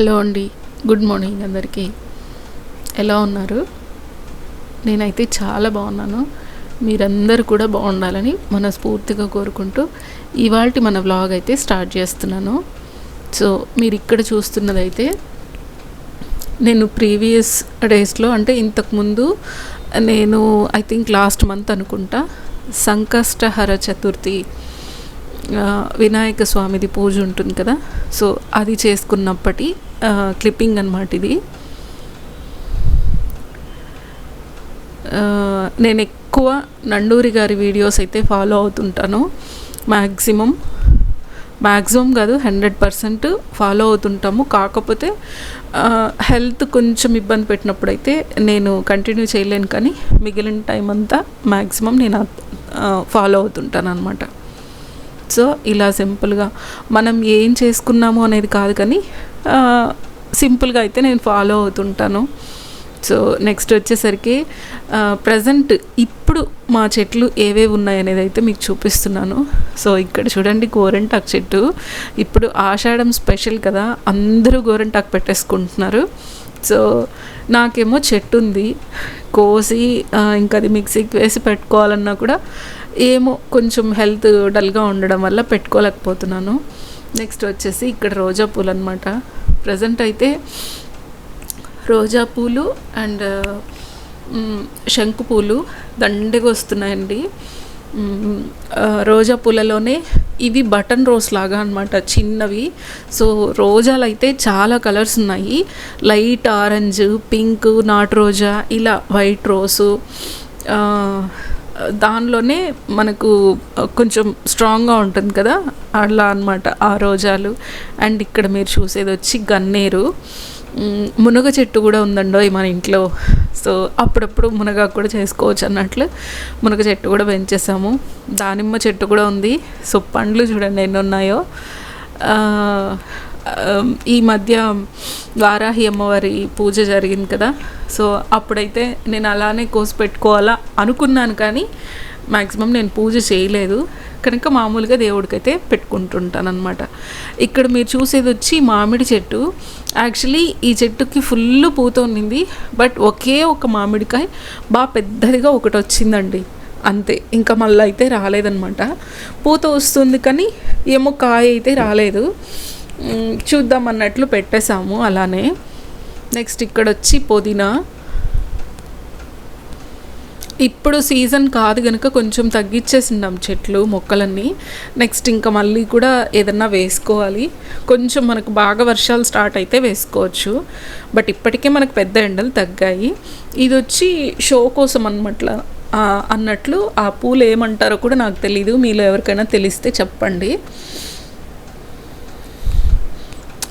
Hello అండి. Good morning అందరికీ. ఎలా ఉన్నారు? నేనైతే చాలా బాగున్నాను. మీరందరూ కూడా బాగుండాలని మనస్ఫూర్తిగా కోరుకుంటూ ఇవాళ మన వ్లాగ్ అయితే స్టార్ట్ చేస్తున్నాను. సో మీరు ఇక్కడ చూస్తున్నదైతే నేను ప్రీవియస్ డేస్లో అంటే ఇంతకుముందు నేను ఐ థింక్ లాస్ట్ మంత్ అనుకుంటా సంకష్టహర చతుర్థి వినాయక స్వామిది పూజ ఉంటుంది కదా. సో అది చేసుకున్నప్పటి క్లిప్పింగ్ అనమాట ఇది. నేను ఎక్కువ నండూరి గారి వీడియోస్ అయితే ఫాలో అవుతుంటాను. మ్యాక్సిమం మ్యాక్సిమం కాదు హండ్రెడ్ పర్సెంట్ ఫాలో అవుతుంటాము. కాకపోతే హెల్త్ కొంచెం ఇబ్బంది పెట్టినప్పుడు అయితే నేను కంటిన్యూ చేయలేను కానీ మిగిలిన టైం అంతా మ్యాక్సిమం నేను ఫాలో అవుతుంటాను అనమాట సో ఇలా సింపుల్గా మనం ఏం చేసుకున్నాము అనేది కాదు కానీ సింపుల్గా అయితే నేను ఫాలో అవుతుంటాను. సో నెక్స్ట్ వచ్చేసరికి ప్రజెంట్ ఇప్పుడు మా చెట్లు ఏవేవి ఉన్నాయనేది అయితే మీకు చూపిస్తున్నాను. సో ఇక్కడ చూడండి గోరెంటాకు చెట్టు. ఇప్పుడు ఆషాఢం స్పెషల్ కదా అందరూ గోరెంటాకు పెట్టేసుకుంటున్నారు. సో నాకేమో చెట్టు ఉంది. కోసి ఇంకా అది మిక్సీకి వేసి పెట్టుకోవాలన్నా కూడా ఏమో కొంచెం హెల్త్ డల్గా ఉండడం వల్ల పెట్టుకోలేకపోతున్నాను. నెక్స్ట్ వచ్చేసి ఇక్కడ రోజా పూలు అనమాట ప్రజెంట్ అయితే రోజా పూలు అండ్ శంకు పూలు దండిగా వస్తున్నాయండి. రోజా పూలలోనే ఇవి బటన్ రోజ్ లాగా అనమాట చిన్నవి. సో రోజాలు అయితే చాలా కలర్స్ ఉన్నాయి. లైట్ ఆరెంజ్ పింక్ నాటు రోజా ఇలా వైట్ రోసు. దానిలోనే మనకు కొంచెం స్ట్రాంగ్గా ఉంటుంది కదా అలా అనమాట ఆ రోజాలు. అండ్ ఇక్కడ మీరు చూసేది వచ్చి గన్నేరు. మునగ చెట్టు కూడా ఉందండో మన ఇంట్లో. సో అప్పుడప్పుడు మునగ కూడా చేసుకోవచ్చు అన్నట్లు. మునగ చెట్టు కూడా పెంచేసాము. దానిమ్మ చెట్టు కూడా ఉంది. సో పండ్లు చూడండి ఎన్ని ఉన్నాయో. ఈ మధ్య వారాహి అమ్మవారి పూజ జరిగింది కదా. సో అప్పుడైతే నేను అలానే కోసి పెట్టుకోవాలా అనుకున్నాను కానీ మ్యాక్సిమం నేను పూజ చేయలేదు. కనుక మామూలుగా దేవుడికైతే పెట్టుకుంటుంటాను అనమాట ఇక్కడ మీరు చూసేది వచ్చి మామిడి చెట్టు. యాక్చువల్లీ ఈ చెట్టుకి ఫుల్ పూత ఉన్నింది. బట్ ఒకే ఒక మామిడికాయ బాగా పెద్దదిగా ఒకటి వచ్చిందండి. అంతే. ఇంకా మళ్ళీ అయితే రాలేదనమాట పూత వస్తుంది కానీ ఏమో కాయ అయితే రాలేదు. చూద్దామన్నట్లు చూద్దాం అన్నట్లు పెట్టేశాము అలానే. నెక్స్ట్ ఇక్కడ వచ్చి పుదీనా. ఇప్పుడు సీజన్ కాదు కనుక కొంచెం తగ్గించేసిండాం చెట్లు మొక్కలన్నీ. నెక్స్ట్ ఇంకా మళ్ళీ కూడా ఏదన్నా వేసుకోవాలి. కొంచెం మనకు బాగా వర్షాలు స్టార్ట్ అయితే వేసుకోవచ్చు. బట్ ఇప్పటికే మనకు పెద్ద ఎండలు తగ్గాయి. ఇది వచ్చి షో కోసం అనమాట అన్నట్లు ఆ పూలు ఏమంటారో కూడా నాకు తెలీదు. మీలో ఎవరికైనా తెలిస్తే చెప్పండి.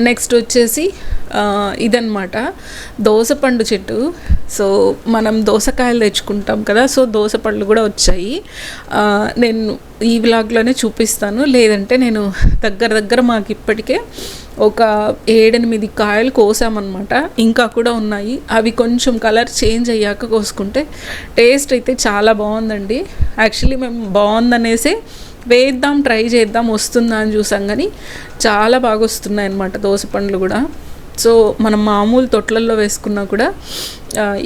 నెక్స్ట్ వచ్చేసి ఆ, ఇదన్నమాట. దోసపండు చెట్టు. సో మనం దోసకాయలు తెచ్చుకుంటాం కదా సో దోసపళ్ళు కూడా వచ్చాయి. నేను ఈ వ్లాగ్లోనే చూపిస్తాను. లేదంటే నేను దగ్గర దగ్గర మాకు ఇప్పటికే ఒక ఏడెనిమిది కాయలు కోసామన్నమాట. ఇంకా కూడా ఉన్నాయి. అవి కొంచెం కలర్ చేంజ్ అయ్యాక కోసుకుంటే టేస్ట్ అయితే చాలా బాగుందండి. యాక్చువల్లీ మేము బాగుందనేసి వేద్దాం ట్రై చేద్దాం వస్తుందా అని చూసాం కానీ చాలా బాగా వస్తున్నాయి అన్నమాట దోస పండ్లు కూడా. సో మనం మామూలు తొట్లల్లో వేసుకున్నా కూడా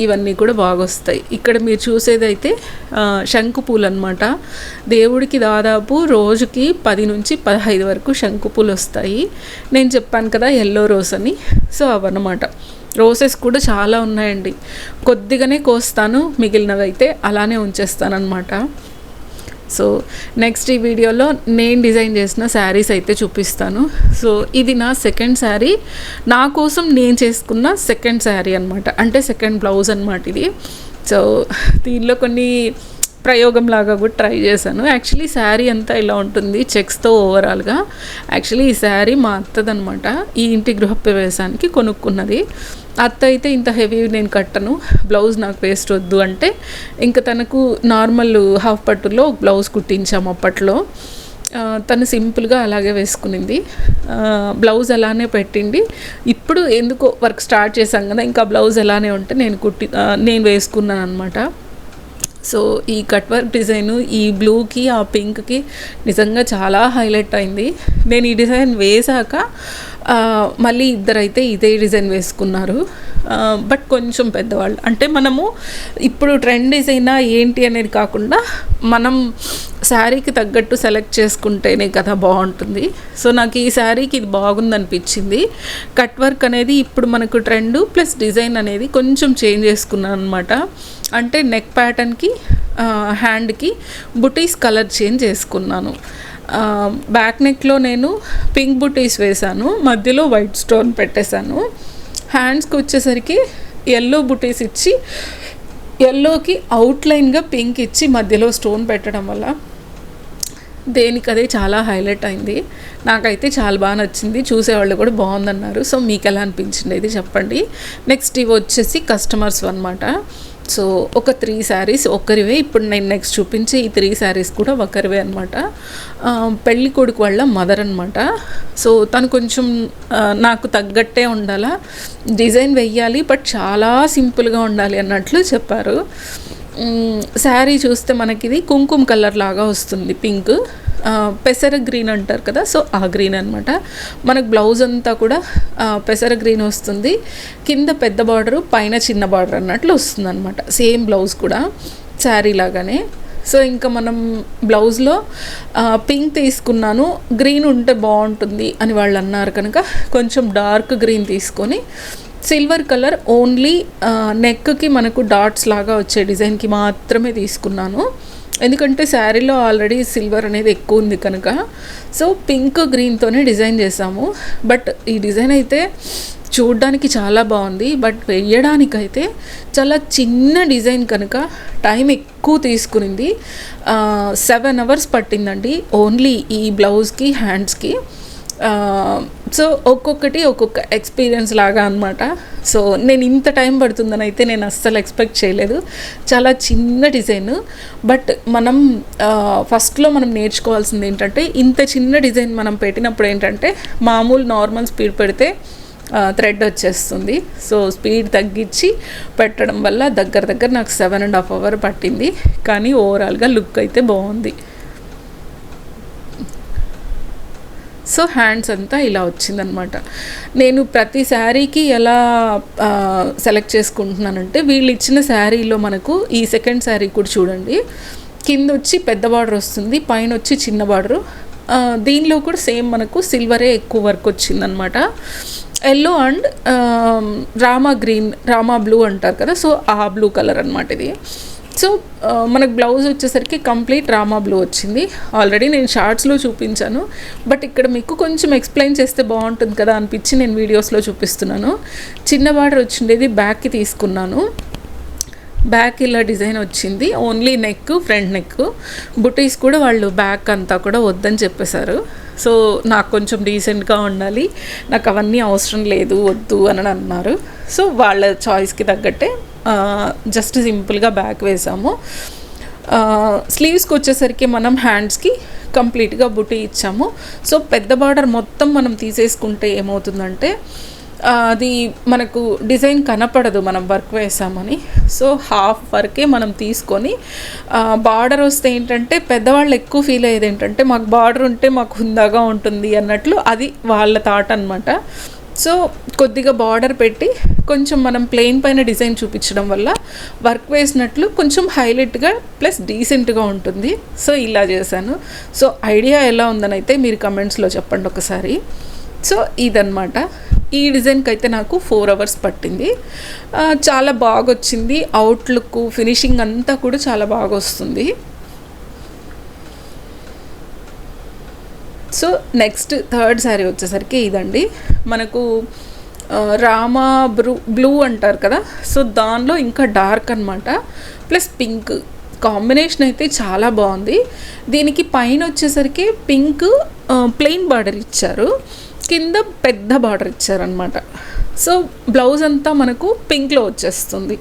ఇవన్నీ కూడా బాగా వస్తాయి. ఇక్కడ మీరు చూసేది అయితే శంకు పూలు అనమాట దేవుడికి దాదాపు రోజుకి పది నుంచి పదహైదు వరకు శంకు పూలు వస్తాయి. నేను చెప్పాను కదా ఎల్లో రోజ్ అని. సో అవన్నమాట. రోసెస్ కూడా చాలా ఉన్నాయండి. కొద్దిగానే కోస్తాను మిగిలినవైతే అలానే అలానే ఉంచేస్తానన్నమాట. సో నెక్స్ట్ ఈ వీడియోలో నేను డిజైన్ చేసిన శారీస్ అయితే చూపిస్తాను. సో ఇది నా సెకండ్ శారీ. నా కోసం నేను చేసుకున్న సెకండ్ శారీ అనమాట అంటే సెకండ్ బ్లౌజ్ అనమాట ఇది. సో దీనిలో కొన్ని ప్రయోగం లాగా కూడా ట్రై చేశాను. యాక్చువల్లీ శారీ అంతా ఇలా ఉంటుంది చెక్స్తో ఓవరాల్గా. యాక్చువల్లీ ఈ శారీ మా అత్తదనమాట. ఈ ఇంటి గృహప్రవేశానికి కొనుక్కున్నది. అత్త అయితే ఇంత హెవీ నేను కట్టను. బ్లౌజ్ నాకు వేస్ట్ వద్దు అంటే ఇంకా తనకు నార్మల్ హాఫ్ పట్టులో బ్లౌజ్ కుట్టించాము అప్పట్లో. తను సింపుల్గా అలాగే వేసుకునింది. బ్లౌజ్ అలానే పెట్టింది. ఇప్పుడు ఎందుకో వర్క్ స్టార్ట్ చేశాం కదా ఇంకా బ్లౌజ్ ఎలానే ఉంటే నేను కుట్టి నేను వేసుకున్నాను అనమాట సో ఈ కట్ వర్క్ డిజైన్ ఈ బ్లూకి ఆ పింక్కి నిజంగా చాలా హైలైట్ అయింది. నేను ఈ డిజైన్ వేశాక మళ్ళీ ఇద్దరైతే ఇదే డిజైన్ వేసుకున్నారు. బట్ కొంచెం పెద్దవాళ్ళు. అంటే మనము ఇప్పుడు ట్రెండ్ డిజైనా ఏంటి అనేది కాకుండా మనం శారీకి తగ్గట్టు సెలెక్ట్ చేసుకుంటేనే కదా బాగుంటుంది. సో నాకు ఈ శారీకి ఇది బాగుంది అనిపించింది కట్ వర్క్ అనేది ఇప్పుడు మనకు ట్రెండ్ ప్లస్ డిజైన్ అనేది కొంచెం చేంజ్ చేసుకున్నాను అనమాట అంటే నెక్ ప్యాటర్న్కి హ్యాండ్కి బుటీస్ కలర్ చేంజ్ చేసుకున్నాను. బ్యాక్ నెక్లో నేను పింక్ బుటీస్ వేశాను మధ్యలో వైట్ స్టోన్ పెట్టేశాను. హ్యాండ్స్కి వచ్చేసరికి ఎల్లో బుటీస్ ఇచ్చి ఎల్లోకి అవుట్లైన్గా పింక్ ఇచ్చి మధ్యలో స్టోన్ పెట్టడం వల్ల దేనికి అదే చాలా హైలైట్ అయింది. నాకైతే చాలా బాగా నచ్చింది. చూసేవాళ్ళు కూడా బాగుందన్నారు. సో మీకు ఎలా అనిపించింది? ఇది చెప్పండి. నెక్స్ట్ ఇవి వచ్చేసి కస్టమర్స్ అనమాట సో ఒక త్రీ శారీస్ ఒకరివే. ఇప్పుడు నేను నెక్స్ట్ చూపించే ఈ త్రీ శారీస్ కూడా ఒకరివే అనమాట పెళ్ళి కొడుకు వాళ్ళ మదర్ అనమాట సో తను కొంచెం నాకు తగ్గట్టే ఉండాలా. డిజైన్ వెయ్యాలి బట్ చాలా సింపుల్గా ఉండాలి అన్నట్లు చెప్పారు. శారీ చూస్తే మనకి ఇది కుంకుమ కలర్ లాగా వస్తుంది పింక్. పెసర గ్రీన్ అంటారు కదా సో ఆ గ్రీన్ అనమాట మనకు బ్లౌజ్ అంతా కూడా పెసర గ్రీన్ వస్తుంది. కింద పెద్ద బార్డరు పైన చిన్న బార్డర్ అన్నట్లు వస్తుంది అనమాట సేమ్ బ్లౌజ్ కూడా శారీ లాగానే. సో ఇంకా మనం బ్లౌజ్లో పింక్ తీసుకున్నాను గ్రీన్ ఉంటే బాగుంటుంది అని వాళ్ళు అన్నారు కనుక కొంచెం డార్క్ గ్రీన్ తీసుకొని సిల్వర్ కలర్ ఓన్లీ నెక్కి మనకు డాట్స్ లాగా వచ్చే డిజైన్కి మాత్రమే తీసుకున్నాను. ఎందుకంటే శారీలో ఆల్రెడీ సిల్వర్ అనేది ఎక్కువ ఉంది కనుక. సో పింక్ గ్రీన్తోనే డిజైన్ చేసాము బట్ ఈ డిజైన్ అయితే చూడ్డానికి చాలా బాగుంది. బట్ వేయడానికైతే చాలా చిన్న డిజైన్ కనుక టైం ఎక్కువ తీసుకునింది. సెవెన్ అవర్స్ పట్టిందండి. ఓన్లీ ఈ బ్లౌజ్కి హ్యాండ్స్కి సో ఒక్కొక్కటి ఒక్కొక్క ఎక్స్పీరియన్స్ లాగా అనమాట సో నేను ఇంత టైం పడుతుందని అయితే నేను అస్సలు ఎక్స్పెక్ట్ చేయలేదు. చాలా చిన్న డిజైన్ బట్ మనం ఫస్ట్లో మనం నేర్చుకోవాల్సింది ఏంటంటే ఇంత చిన్న డిజైన్ మనం పెట్టినప్పుడు ఏంటంటే మామూలు నార్మల్ స్పీడ్ పెడితే థ్రెడ్ వచ్చేస్తుంది. సో స్పీడ్ తగ్గించి పెట్టడం వల్ల దగ్గర దగ్గర నాకు సెవెన్ అండ్ హాఫ్ అవర్ పట్టింది. కానీ ఓవరాల్గా లుక్ అయితే బాగుంది. సో హ్యాండ్స్ అంతా ఇలా వచ్చిందనమాట. నేను ప్రతి శారీకి ఎలా సెలెక్ట్ చేసుకుంటున్నానంటే వీళ్ళు ఇచ్చిన శారీలో మనకు ఈ సెకండ్ శారీ కూడా చూడండి. కింద వచ్చి పెద్ద బార్డర్ వస్తుంది పైన వచ్చి చిన్న బార్డరు. దీనిలో కూడా సేమ్ మనకు సిల్వరే ఎక్కువ వర్క్ వచ్చిందనమాట. Yellow and Rama green Rama blue అంటారు కదా సో ఆ బ్లూ కలర్ అనమాట ఇది. సో మనకు బ్లౌజ్ వచ్చేసరికి కంప్లీట్ రామా బ్లూ వచ్చింది. ఆల్రెడీ నేను షార్ట్స్లో చూపించాను. బట్ ఇక్కడ మీకు కొంచెం ఎక్స్ప్లెయిన్ చేస్తే బాగుంటుంది కదా అనిపించి నేను వీడియోస్లో చూపిస్తున్నాను. చిన్న బార్డర్ వచ్చిండేది బ్యాక్కి తీసుకున్నాను. బ్యాక్ ఇలా డిజైన్ వచ్చింది. Only neck front neck. బుటీస్ కూడా వాళ్ళు బ్యాక్ అంతా కూడా వద్దని చెప్పేశారు. సో నాకు కొంచెం డీసెంట్గా ఉండాలి. నాకు అవన్నీ అవసరం లేదు వద్దు అని అన్నారు. సో వాళ్ళ చాయిస్కి తగ్గట్టే జస్ట్ సింపుల్గా బ్యాక్ వేసాము. స్లీవ్స్కి వచ్చేసరికి మనం హ్యాండ్స్కి కంప్లీట్గా బుటీ ఇచ్చాము. సో పెద్ద బార్డర్ మొత్తం మనం తీసేసుకుంటే ఏమవుతుందంటే అది మనకు డిజైన్ కనపడదు మనం వర్క్ వేసామని. సో హాఫ్ వరకే మనం తీసుకొని బార్డర్ వస్తే ఏంటంటే పెద్దవాళ్ళు ఎక్కువ ఫీల్ అయ్యేది ఏంటంటే మాకు బార్డర్ ఉంటే మాకు హుందాగా ఉంటుంది అన్నట్లు అది వాళ్ళ థాట్ అనమాట సో కొద్దిగా బార్డర్ పెట్టి కొంచెం మనం ప్లెయిన్ పైన డిజైన్ చూపించడం వల్ల వర్క్ వేసినట్లు కొంచెం హైలైట్గా ప్లస్ డీసెంట్గా ఉంటుంది. సో ఇలా చేశాను. సో ఐడియా ఎలా ఉందని అయితే మీరు కమెంట్స్లో చెప్పండి ఒకసారి. సో ఇదన్నమాట. ఈ డిజైన్కి అయితే నాకు ఫోర్ అవర్స్ పట్టింది. చాలా బాగా వచ్చింది అవుట్లుక్ ఫినిషింగ్ అంతా కూడా చాలా బాగా వస్తుంది సో నెక్స్ట్ థర్డ్ శారీ వచ్చేసరికి ఇదండి. మనకు రామా బ్లూ బ్లూ అంటారు కదా. సో దానిలో ఇంకా డార్క్ అనమాట ప్లస్ పింక్. కాంబినేషన్ అయితే చాలా బాగుంది. దీనికి పైన వచ్చేసరికి పింక్ ప్లెయిన్ బార్డర్ ఇచ్చారు. కింద పెద్ద బార్డర్ ఇచ్చారనమాట సో బ్లౌజ్ అంతా మనకు పింక్లో వచ్చేస్తుంది.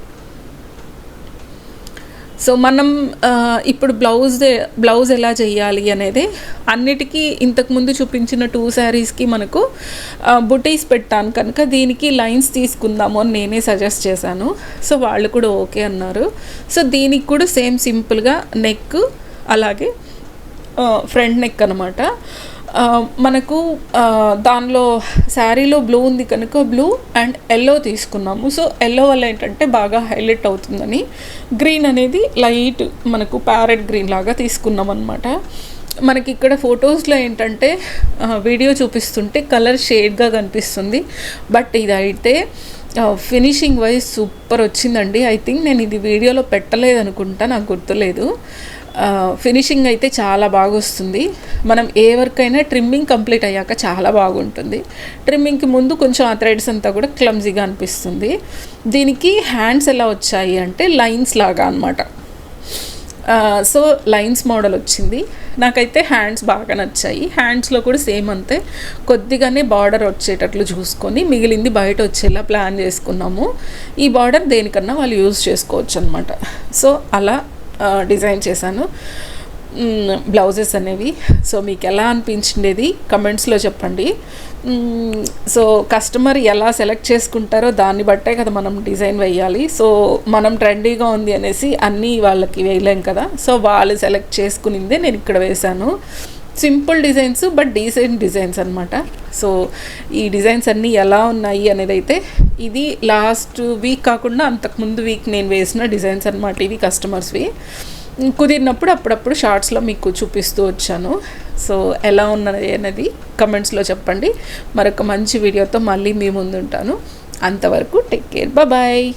సో మనం ఇప్పుడు బ్లౌజ్ బ్లౌజ్ ఎలా చేయాలి అనేది అన్నిటికీ ఇంతకుముందు చూపించిన టూ శారీస్కి మనకు బుటీస్ పెట్టాను కనుక దీనికి లైన్స్ తీసుకుందాము అని నేనే సజెస్ట్ చేశాను. సో వాళ్ళు కూడా ఓకే అన్నారు. సో దీనికి కూడా సేమ్ సింపుల్గా నెక్ అలాగే ఫ్రంట్ నెక్ అనమాట మనకు దానిలో శారీలో బ్లూ ఉంది కనుక బ్లూ అండ్ ఎల్లో తీసుకున్నాము. సో ఎల్లో వల్ల ఏంటంటే బాగా హైలైట్ అవుతుందని. గ్రీన్ అనేది లైట్ మనకు ప్యారెట్ గ్రీన్ లాగా తీసుకున్నాం అనమాట మనకి ఇక్కడ ఫొటోస్లో ఏంటంటే వీడియో చూపిస్తుంటే కలర్ షేడ్గా కనిపిస్తుంది. బట్ ఇదైతే ఫినిషింగ్ వైజ్ సూపర్ వచ్చిందండి. ఐ థింక్ నేను ఇది వీడియోలో పెట్టలేదు అనుకుంటా నాకు గుర్తులేదు. ఫినిషింగ్ అయితే చాలా బాగా వస్తుంది మనం ఏ వర్క్ అయినా ట్రిమ్మింగ్ కంప్లీట్ అయ్యాక చాలా బాగుంటుంది. ట్రిమ్మింగ్కి ముందు కొంచెం ఆ థ్రెడ్స్ అంతా కూడా క్లమ్జీగా అనిపిస్తుంది. దీనికి హ్యాండ్స్ ఎలా వచ్చాయి అంటే లైన్స్ లాగా అనమాట సో లైన్స్ మోడల్ వచ్చింది. నాకైతే హ్యాండ్స్ బాగా నచ్చాయి. హ్యాండ్స్లో కూడా సేమ్ అంతే. కొద్దిగానే బార్డర్ వచ్చేటట్లు చూసుకొని మిగిలింది బయట వచ్చేలా ప్లాన్ చేసుకున్నాము. ఈ బార్డర్ దేనికన్నా వాళ్ళు యూజ్ చేసుకోవచ్చు అనమాట సో అలా డిజైన్ చేశాను. బ్లౌజెస్ అనేవి. సో మీకు ఎలా అనిపించిండేది? కమెంట్స్లో చెప్పండి. సో కస్టమర్ ఎలా సెలెక్ట్ చేసుకుంటారో దాన్ని బట్టే కదా మనం డిజైన్ వేయాలి సో మనం ట్రెండీగా ఉంది అనేసి అన్నీ వాళ్ళకి వేయలేం కదా. సో వాళ్ళు సెలెక్ట్ చేసుకునిందే నేను ఇక్కడ వేశాను. Simple designs but decent designs అనమాట సో ఈ డిజైన్స్ అన్నీ ఎలా ఉన్నాయి అనేది అయితే ఇది లాస్ట్ వీక్ కాకుండా అంతకుముందు వీక్ నేను వేసిన డిజైన్స్ అనమాట ఇవి కస్టమర్స్వి. కుదిరినప్పుడు అప్పుడప్పుడు షార్ట్స్లో మీకు చూపిస్తూ వచ్చాను. సో ఎలా ఉన్నది అనేది కమెంట్స్లో చెప్పండి. మరొక మంచి వీడియోతో మళ్ళీ మీ ముందుంటాను. అంతవరకు టేక్ కేర్. బాయ్.